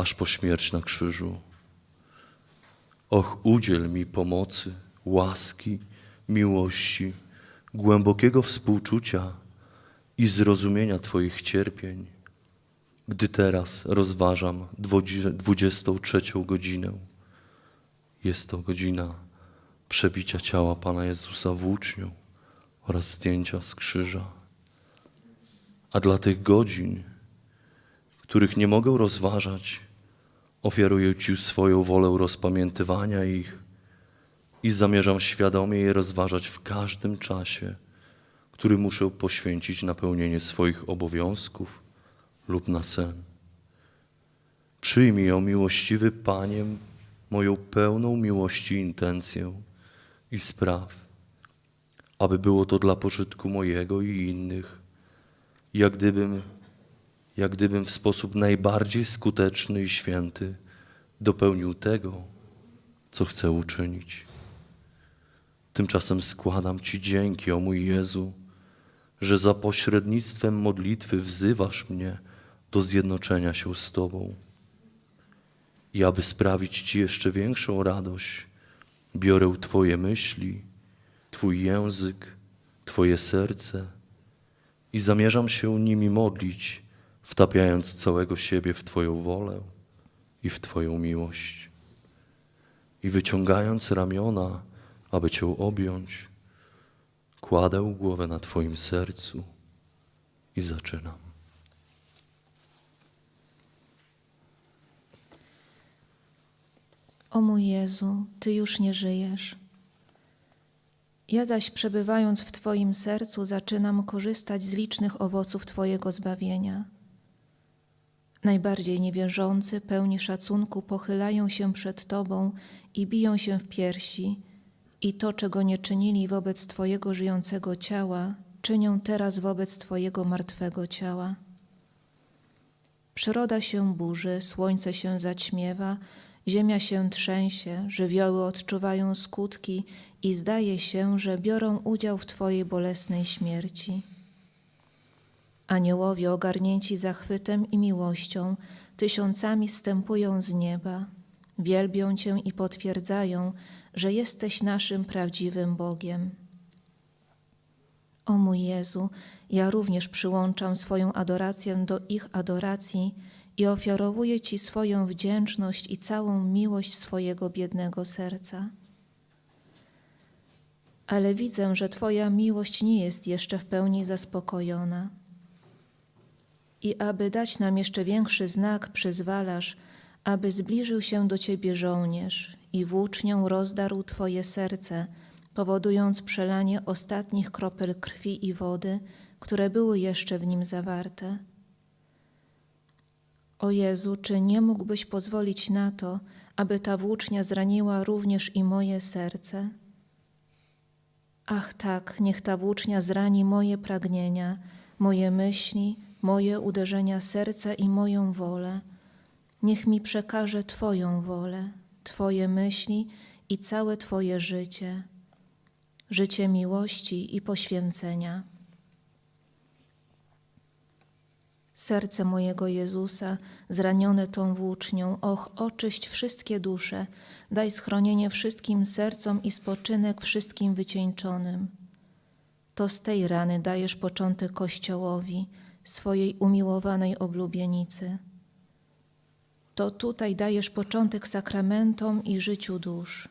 aż po śmierć na krzyżu. Och, udziel mi pomocy, łaski, miłości, głębokiego współczucia i zrozumienia Twoich cierpień, gdy teraz rozważam dwudziestą trzecią godzinę. Jest to godzina przebicia ciała Pana Jezusa włócznią oraz zdjęcia z krzyża. A dla tych godzin, których nie mogę rozważać, ofiaruję Ci swoją wolę rozpamiętywania ich i zamierzam świadomie je rozważać w każdym czasie, który muszę poświęcić na pełnienie swoich obowiązków lub na sen. Przyjmij, o miłościwy Panie, moją pełną miłości intencję i spraw, aby było to dla pożytku mojego i innych, jak gdybym, jak gdybym w sposób najbardziej skuteczny i święty dopełnił tego, co chcę uczynić. Tymczasem składam Ci dzięki, o mój Jezu, że za pośrednictwem modlitwy wzywasz mnie do zjednoczenia się z Tobą. I aby sprawić Ci jeszcze większą radość, biorę Twoje myśli, Twój język, Twoje serce i zamierzam się nimi modlić, wtapiając całego siebie w Twoją wolę i w Twoją miłość. I wyciągając ramiona, aby Cię objąć, kładę głowę na Twoim sercu i zaczynam. O mój Jezu, Ty już nie żyjesz. Ja zaś przebywając w Twoim sercu zaczynam korzystać z licznych owoców Twojego zbawienia. Najbardziej niewierzący, pełni szacunku, pochylają się przed Tobą i biją się w piersi, i to, czego nie czynili wobec Twojego żyjącego ciała, czynią teraz wobec Twojego martwego ciała. Przyroda się burzy, słońce się zaćmiewa, ziemia się trzęsie, żywioły odczuwają skutki i zdaje się, że biorą udział w Twojej bolesnej śmierci. Aniołowie ogarnięci zachwytem i miłością tysiącami stępują z nieba, wielbią Cię i potwierdzają, że jesteś naszym prawdziwym Bogiem. O mój Jezu, ja również przyłączam swoją adorację do ich adoracji i ofiarowuję Ci swoją wdzięczność i całą miłość swojego biednego serca. Ale widzę, że Twoja miłość nie jest jeszcze w pełni zaspokojona. I aby dać nam jeszcze większy znak, przyzwalasz, aby zbliżył się do Ciebie żołnierz i włócznią rozdarł Twoje serce, powodując przelanie ostatnich kropel krwi i wody, które były jeszcze w nim zawarte. O Jezu, czy nie mógłbyś pozwolić na to, aby ta włócznia zraniła również i moje serce? Ach tak, niech ta włócznia zrani moje pragnienia, moje myśli, moje uderzenia serca i moją wolę. Niech mi przekaże Twoją wolę, Twoje myśli i całe Twoje życie, życie miłości i poświęcenia. Serce mojego Jezusa, zranione tą włócznią, och, oczyść wszystkie dusze, daj schronienie wszystkim sercom i spoczynek wszystkim wycieńczonym. To z tej rany dajesz początek Kościołowi, swojej umiłowanej oblubienicy. To tutaj dajesz początek sakramentom i życiu dusz.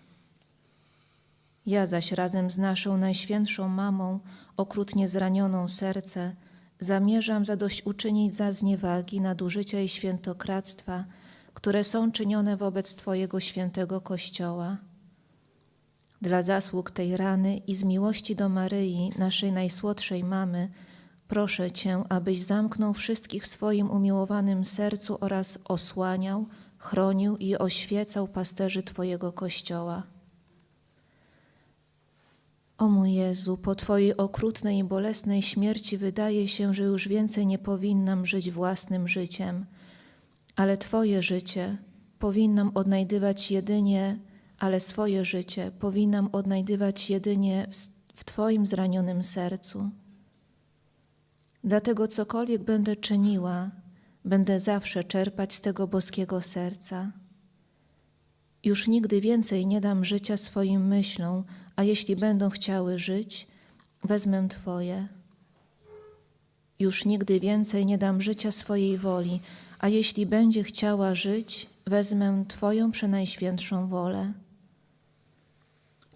Ja zaś razem z naszą Najświętszą Mamą, okrutnie zranioną serce, zamierzam zadośćuczynić za zniewagi, nadużycia i świętokradztwa, które są czynione wobec Twojego świętego Kościoła. Dla zasług tej rany i z miłości do Maryi, naszej najsłodszej mamy, proszę Cię, abyś zamknął wszystkich w swoim umiłowanym sercu oraz osłaniał, chronił i oświecał pasterzy Twojego Kościoła. O mój Jezu, po Twojej okrutnej i bolesnej śmierci wydaje się, że już więcej nie powinnam żyć własnym życiem, ale Twoje życie powinnam odnajdywać jedynie, ale swoje życie powinnam odnajdywać jedynie w, Twoim zranionym sercu. Dlatego cokolwiek będę czyniła, będę zawsze czerpać z tego boskiego serca. Już nigdy więcej nie dam życia swoim myślom, a jeśli będą chciały żyć, wezmę Twoje. Już nigdy więcej nie dam życia swojej woli, a jeśli będzie chciała żyć, wezmę Twoją przenajświętszą wolę.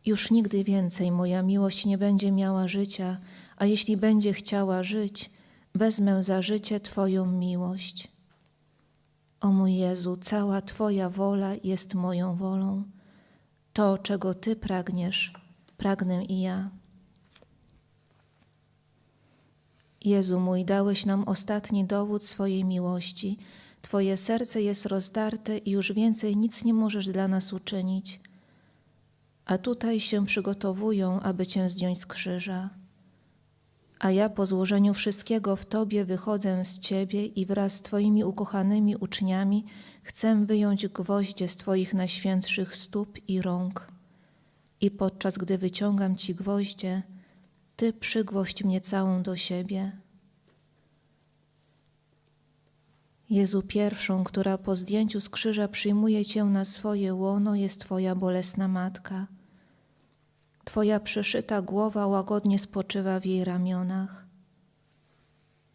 Już nigdy więcej moja miłość nie będzie miała życia, a jeśli będzie chciała żyć, wezmę za życie Twoją miłość. O mój Jezu, cała Twoja wola jest moją wolą. To, czego Ty pragniesz, pragnę i ja. Jezu mój, dałeś nam ostatni dowód swojej miłości. Twoje serce jest rozdarte i już więcej nic nie możesz dla nas uczynić. A tutaj się przygotowują, aby Cię zdjąć z krzyża. A ja po złożeniu wszystkiego w Tobie wychodzę z Ciebie i wraz z Twoimi ukochanymi uczniami chcę wyjąć gwoździe z Twoich najświętszych stóp i rąk. I podczas gdy wyciągam Ci gwoździe, Ty przygwoźdź mnie całą do siebie. Jezu, pierwszą, która po zdjęciu z krzyża przyjmuje Cię na swoje łono, jest Twoja bolesna matka. Twoja przeszyta głowa łagodnie spoczywa w jej ramionach.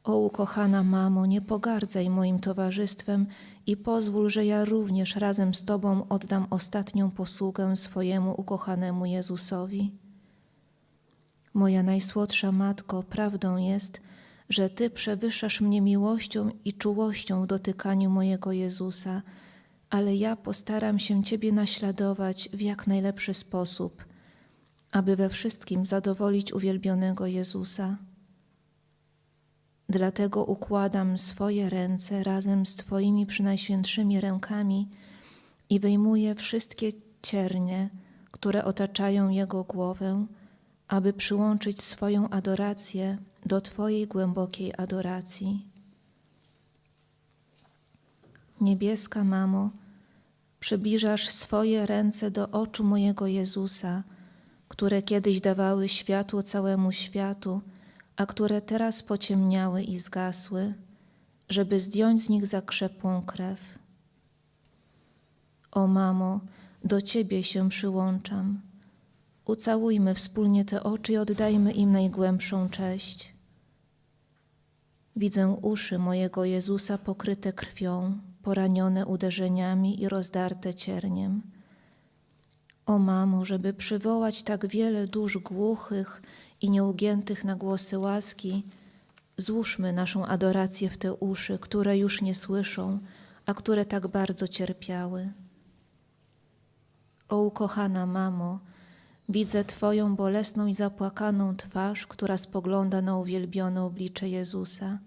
O ukochana mamo, nie pogardzaj moim towarzystwem i pozwól, że ja również razem z Tobą oddam ostatnią posługę swojemu ukochanemu Jezusowi. Moja najsłodsza matko, prawdą jest, że Ty przewyższasz mnie miłością i czułością w dotykaniu mojego Jezusa, ale ja postaram się Ciebie naśladować w jak najlepszy sposób, aby we wszystkim zadowolić uwielbionego Jezusa. Dlatego układam swoje ręce razem z Twoimi przynajświętszymi rękami i wyjmuję wszystkie ciernie, które otaczają Jego głowę, aby przyłączyć swoją adorację do Twojej głębokiej adoracji. Niebieska Mamo, przybliżasz swoje ręce do oczu mojego Jezusa, które kiedyś dawały światło całemu światu, a które teraz pociemniały i zgasły, żeby zdjąć z nich zakrzepłą krew. O mamo, do Ciebie się przyłączam. Ucałujmy wspólnie te oczy i oddajmy im najgłębszą cześć. Widzę uszy mojego Jezusa pokryte krwią, poranione uderzeniami i rozdarte cierniem. O mamo, żeby przywołać tak wiele dusz głuchych i nieugiętych na głosy łaski, złóżmy naszą adorację w te uszy, które już nie słyszą, a które tak bardzo cierpiały. O ukochana mamo, widzę Twoją bolesną i zapłakaną twarz, która spogląda na uwielbione oblicze Jezusa.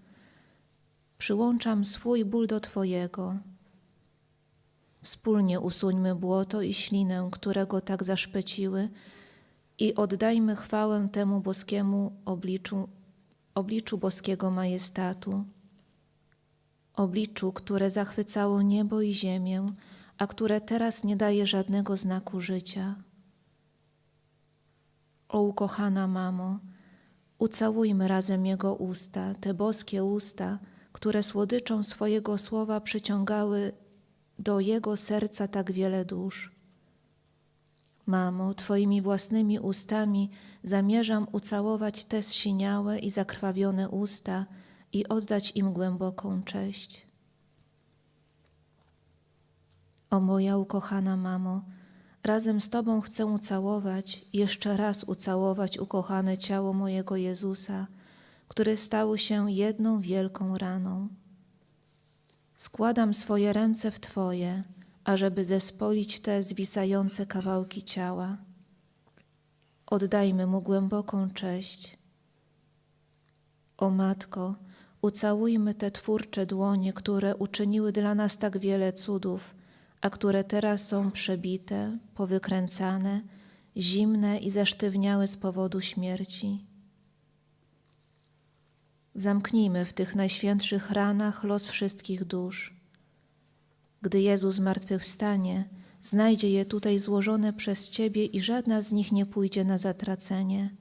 Przyłączam swój ból do Twojego. Wspólnie usuńmy błoto i ślinę, które go tak zaszpeciły i oddajmy chwałę temu boskiemu obliczu, obliczu boskiego majestatu, obliczu, które zachwycało niebo i ziemię, a które teraz nie daje żadnego znaku życia. O ukochana mamo, ucałujmy razem Jego usta, te boskie usta, które słodyczą swojego słowa przyciągały do Jego serca tak wiele dusz. Mamo, Twoimi własnymi ustami zamierzam ucałować te zsiniałe i zakrwawione usta i oddać im głęboką cześć. O moja ukochana mamo, razem z Tobą chcę ucałować, jeszcze raz ucałować ukochane ciało mojego Jezusa, które stało się jedną wielką raną. Składam swoje ręce w Twoje, ażeby zespolić te zwisające kawałki ciała. Oddajmy Mu głęboką cześć. O Matko, ucałujmy te twórcze dłonie, które uczyniły dla nas tak wiele cudów, a które teraz są przebite, powykręcane, zimne i zesztywniałe z powodu śmierci. Zamknijmy w tych najświętszych ranach los wszystkich dusz. Gdy Jezus zmartwychwstanie, znajdzie je tutaj złożone przez Ciebie i żadna z nich nie pójdzie na zatracenie.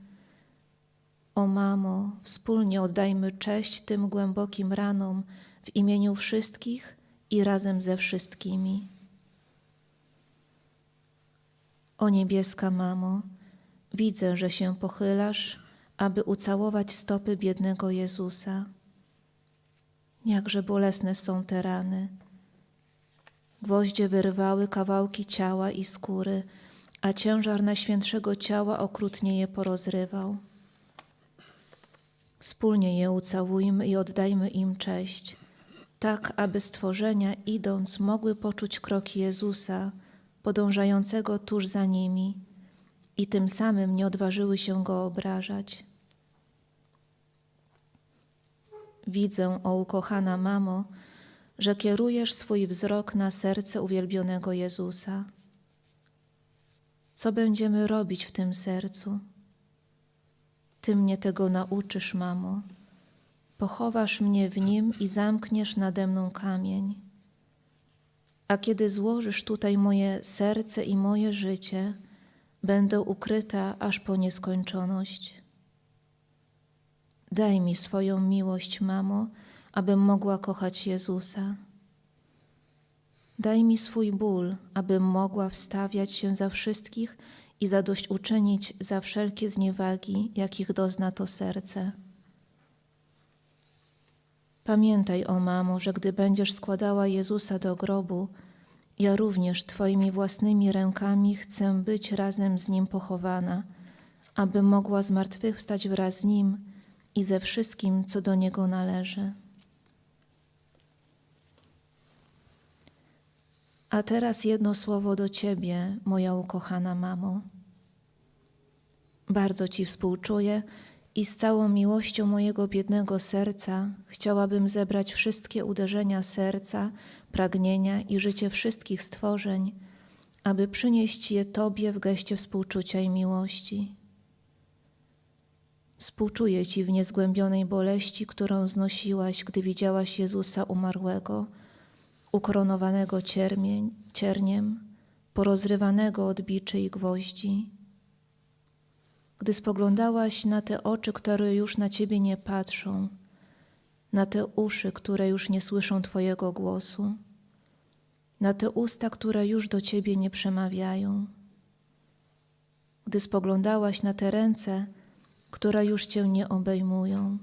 O mamo, wspólnie oddajmy cześć tym głębokim ranom w imieniu wszystkich i razem ze wszystkimi. O niebieska mamo, widzę, że się pochylasz, aby ucałować stopy biednego Jezusa. Jakże bolesne są te rany. Gwoździe wyrwały kawałki ciała i skóry, a ciężar najświętszego ciała okrutnie je porozrywał. Wspólnie je ucałujmy i oddajmy im cześć, tak aby stworzenia idąc mogły poczuć kroki Jezusa, podążającego tuż za nimi i tym samym nie odważyły się Go obrażać. Widzę, o ukochana mamo, że kierujesz swój wzrok na serce uwielbionego Jezusa. Co będziemy robić w tym sercu? Ty mnie tego nauczysz, mamo. Pochowasz mnie w nim i zamkniesz nade mną kamień. A kiedy złożysz tutaj moje serce i moje życie, będę ukryta aż po nieskończoność. Daj mi swoją miłość, mamo, abym mogła kochać Jezusa. Daj mi swój ból, abym mogła wstawiać się za wszystkich i zadośćuczynić za wszelkie zniewagi, jakich dozna to serce. Pamiętaj, o mamo, że gdy będziesz składała Jezusa do grobu, ja również Twoimi własnymi rękami chcę być razem z Nim pochowana, aby mogła zmartwychwstać wraz z Nim i ze wszystkim, co do Niego należy. A teraz jedno słowo do Ciebie, moja ukochana mamo. Bardzo Ci współczuję i z całą miłością mojego biednego serca chciałabym zebrać wszystkie uderzenia serca, pragnienia i życie wszystkich stworzeń, aby przynieść je Tobie w geście współczucia i miłości. Współczuję Ci w niezgłębionej boleści, którą znosiłaś, gdy widziałaś Jezusa umarłego, ukoronowanego ciermień, cierniem, porozrywanego od biczy i gwoździ. Gdy spoglądałaś na te oczy, które już na Ciebie nie patrzą, na te uszy, które już nie słyszą Twojego głosu, na te usta, które już do Ciebie nie przemawiają. Gdy spoglądałaś na te ręce, które już Cię nie obejmują,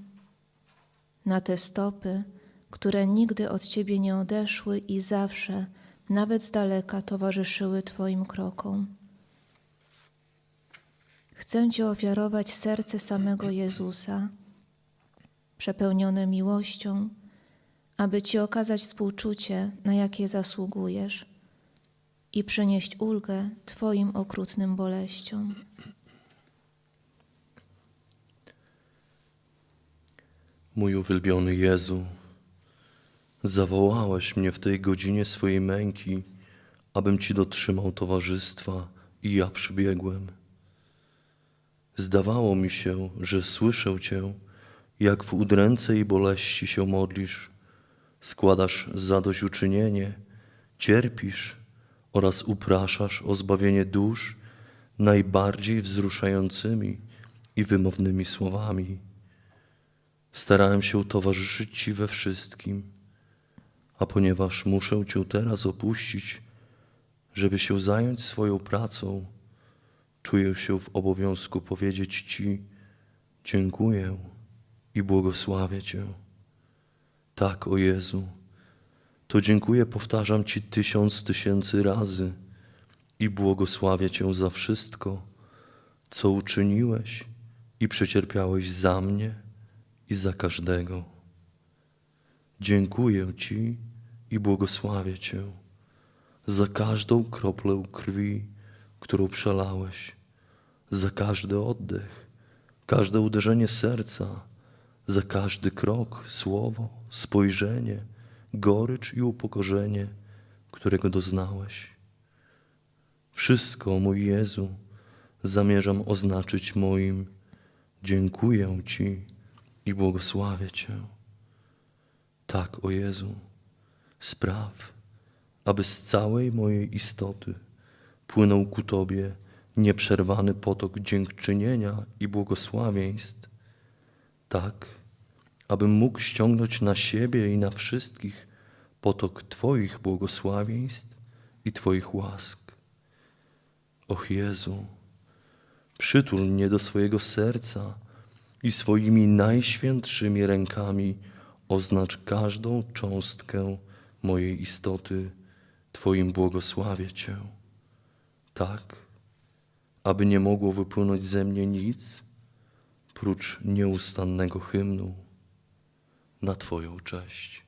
na te stopy, które nigdy od Ciebie nie odeszły i zawsze, nawet z daleka, towarzyszyły Twoim krokom. Chcę Ci ofiarować serce samego Jezusa, przepełnione miłością, aby Ci okazać współczucie, na jakie zasługujesz i przynieść ulgę Twoim okrutnym boleściom. Mój uwielbiony Jezu, zawołałeś mnie w tej godzinie swojej męki, abym Ci dotrzymał towarzystwa i ja przybiegłem. Zdawało mi się, że słyszę Cię, jak w udręce i boleści się modlisz, składasz zadośćuczynienie, cierpisz oraz upraszasz o zbawienie dusz najbardziej wzruszającymi i wymownymi słowami. Starałem się towarzyszyć Ci we wszystkim, a ponieważ muszę Cię teraz opuścić, żeby się zająć swoją pracą, czuję się w obowiązku powiedzieć Ci dziękuję i błogosławię Cię. Tak, o Jezu, to dziękuję powtarzam Ci tysiąc tysięcy razy i błogosławię Cię za wszystko, co uczyniłeś i przecierpiałeś za mnie i za każdego. Dziękuję Ci i błogosławię Cię za każdą kroplę krwi, którą przelałeś, za każdy oddech, każde uderzenie serca, za każdy krok, słowo, spojrzenie, gorycz i upokorzenie, którego doznałeś. Wszystko, mój Jezu, zamierzam oznaczyć moim dziękuję Ci i błogosławię Cię. Tak, o Jezu, spraw, aby z całej mojej istoty płynął ku Tobie nieprzerwany potok dziękczynienia i błogosławieństw, tak, abym mógł ściągnąć na siebie i na wszystkich potok Twoich błogosławieństw i Twoich łask. Och Jezu, przytul mnie do swojego serca i swoimi najświętszymi rękami oznacz każdą cząstkę mojej istoty Twoim błogosławię Cię. Tak, aby nie mogło wypłynąć ze mnie nic, prócz nieustannego hymnu na Twoją cześć.